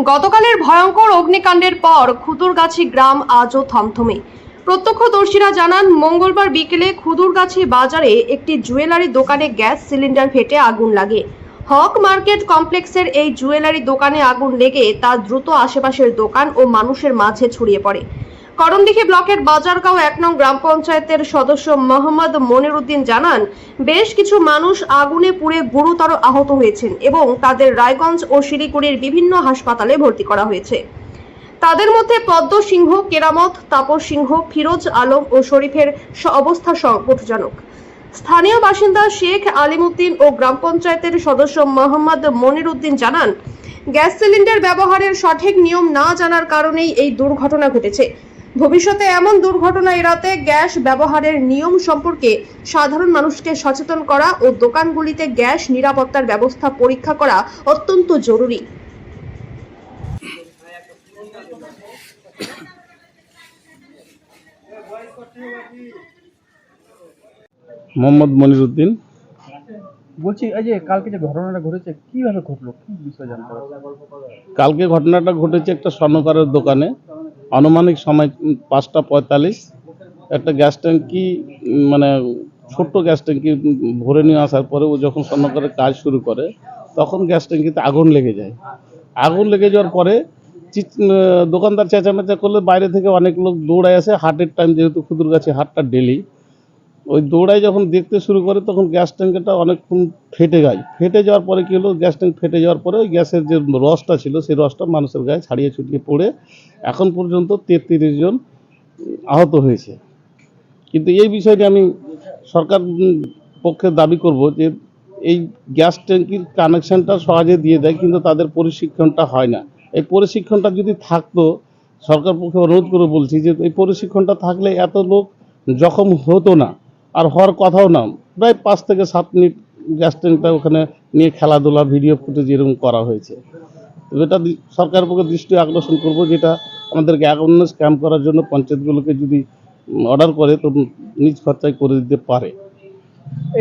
গতকালের ভয়ঙ্কর অগ্নিকাণ্ডের পর খুদুরগাছি গ্রাম আজও থমথমে। প্রত্যক্ষদর্শীরা জানান, মঙ্গলবার বিকেলে খুদুরগাছি বাজারে একটি জুয়েলারি দোকানে গ্যাস সিলিন্ডার ফেটে আগুন লাগে। হক মার্কেট কমপ্লেক্সের এই জুয়েলারি দোকানে আগুন লেগে তা দ্রুত আশেপাশের দোকান ও মানুষের মাঝে ছড়িয়ে পড়ে। করণদিঘি ব্লকের বাজারগাঁও এক নং গ্রাম পঞ্চায়েতের সদস্য মোহাম্মদ মনিরুদ্দিন জানান, বেশ কিছু মানুষ আগুনে পুড়ে গুরুতর আহত হয়েছেন এবং তাদের রায়গঞ্জ ও শিলিগুড়ির বিভিন্ন হাসপাতালে ভর্তি করা হয়েছে। তাদের মধ্যে পদ্ম সিংহ, কেরামত, তাপস সিংহ, ফিরোজ আলম ও শরীফের অবস্থা সংকটজনক। স্থানীয় বাসিন্দা শেখ আলিমুদ্দিন ও গ্রাম পঞ্চায়েতের সদস্য মোহাম্মদ মনিরুদ্দিন জানান, গ্যাস সিলিন্ডার ব্যবহারের সঠিক নিয়ম না জানার কারণেই এই দুর্ঘটনা ঘটেছে। ভবিষ্যতে এমন দুর্ঘটনা এড়াতে গ্যাস ব্যবহারের নিয়ম সম্পর্কে সাধারণ মানুষকে সচেতন করা ও দোকানগুলিতে গ্যাস নিরাপত্তার ব্যবস্থা পরীক্ষা করা অত্যন্ত জরুরি। মোহাম্মদ মনিরুদ্দিন। বলছি এই যে কালকে যে ঘটনাটা ঘটেছে কীভাবে ঘটলো? কি বিষয় জানতে কালকে ঘটনাটা ঘটেছে একটা স্বর্ণকারের দোকানে। আনুমানিক সময় পাঁচটা পঁয়তাল্লিশ। একটা গ্যাস ট্যাঙ্কি মানে ছোট্ট গ্যাস ট্যাঙ্কি ভরে নিয়ে আসার পরে ও যখন স্বর্ণ করে কাজ শুরু করে, তখন গ্যাস ট্যাঙ্কিতে আগুন লেগে যায়। আগুন লেগে যাওয়ার পরে দোকানদার চেঁচামেচা করলে বাইরে থেকে অনেক লোক দৌড়ায় আসে। হাটের টাইম যেহেতু খুদুর গাছে হাটটা ডেলি ওই দৌড়ায় যখন দেখতে শুরু করে, তখন গ্যাস ট্যাঙ্কিটা অনেকক্ষণ ফেটে যায়। ফেটে যাওয়ার পরে কী হলো? গ্যাস ট্যাঙ্ক ফেটে যাওয়ার পরে ওই গ্যাসের যে রসটা ছিল, সেই রসটা মানুষের গায়ে ছাড়িয়ে ছুটিয়ে পড়ে এখন পর্যন্ত তেত্রিশ জন আহত হয়েছে। কিন্তু এই বিষয়টি আমি সরকার পক্ষে দাবি করব যে, এই গ্যাস ট্যাঙ্কির কানেকশানটা সহজে দিয়ে দেয়, কিন্তু তাদের প্রশিক্ষণটা হয় না। এই প্রশিক্ষণটা যদি থাকতো, সরকার পক্ষে অনুরোধ করে বলছি যে, এই প্রশিক্ষণটা থাকলে এত লোক জখম হতো না। আর হওয়ার কথাও না। প্রায় পাঁচ থেকে সাত মিনিট গ্যাস ট্যাঙ্কটা ওখানে নিয়ে খেলাধুলা ভিডিও ফুটেজ এরকম করা হয়েছে। এটা সরকারের পক্ষে দৃষ্টি আকর্ষণ করব যেটা আমাদেরকে অ্যাওয়ারনেস ক্যাম্প করার জন্য পঞ্চায়েতগুলোকে যদি অর্ডার করে তো নিজ খরচায় করে দিতে পারে।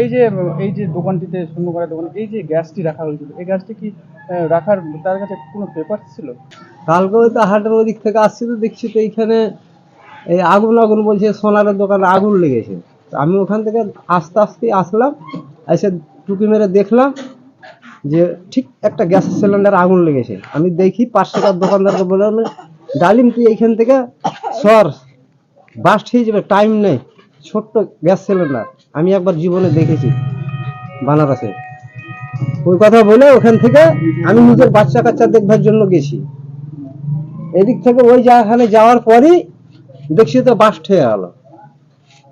এই যে এই যে দোকানটিতে শূন্য করার দোকান এই যে গ্যাসটি রাখা হয়েছিল এই গ্যাসটি কি রাখার তার কাছে কোনো পেপার ছিল? কালকে ওই তো হাটের ওদিক থেকে আসছি তো দেখছি তো এইখানে এই আগুন আগুন বলছে সোনারের দোকানে আগুন লেগেছে। আমি ওখান থেকে আস্তে আস্তে আসলাম, এসে টুকি মেরে দেখলাম যে ঠিক একটা গ্যাস সিলিন্ডার আগুন লেগেছে। আমি দেখি পাঁচ টাকার দোকানদারকে বললাম ডালিম, তুই এইখান থেকে সর বাস্ট হয়ে যাবে টাইম নেই, ছোট্ট গ্যাস সিলিন্ডার। আমি একবার জীবনে দেখেছি বানারসে। ওই কথা বলে ওখান থেকে আমি নিজের বাচ্চা কাচ্চা দেখবার জন্য গেছি। এদিক থেকে ওই জায়গাখানে যাওয়ার পরই দেখছি তো বাস্ট হয়ে গেল।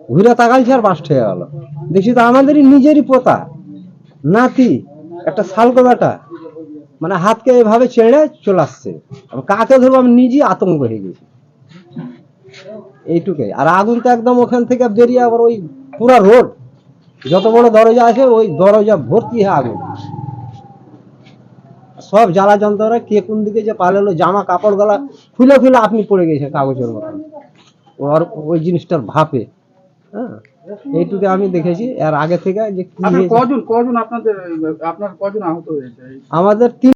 ঘুরে তাকাইছে আর বাস্ট হয়ে গেল। দেখছি তো আমাদেরই নিজেরই পোতা। নাতি, একটা শালকোদাটা মানে হাতকে এভাবে চেড়ে চলে আসছে। কাকে ধরবো? আমি নিজেই আতঙ্ক হয়ে গেছি। এইটুকুই। আর আগুন তো একদম ওখান থেকে বেরিয়ে আবার ওই পুরা রোড, যত বড় দরজা আছে, ওই দরজা ভর্তি হয়ে আগুন। সব জ্বালা যন্ত্রণা, কে কোন দিকে যে পালালো, জামা কাপড় গলা খুলে খুলে আপনি পড়ে গেছে কাগজের মতন। ওর ওই জিনিসটার ভাপে। হ্যাঁ এইটুকু আমি দেখেছি। এর আগে থেকে যে কজন কজন আপনাদের আপনার কজন আহত হয়েছে? আমাদের তিন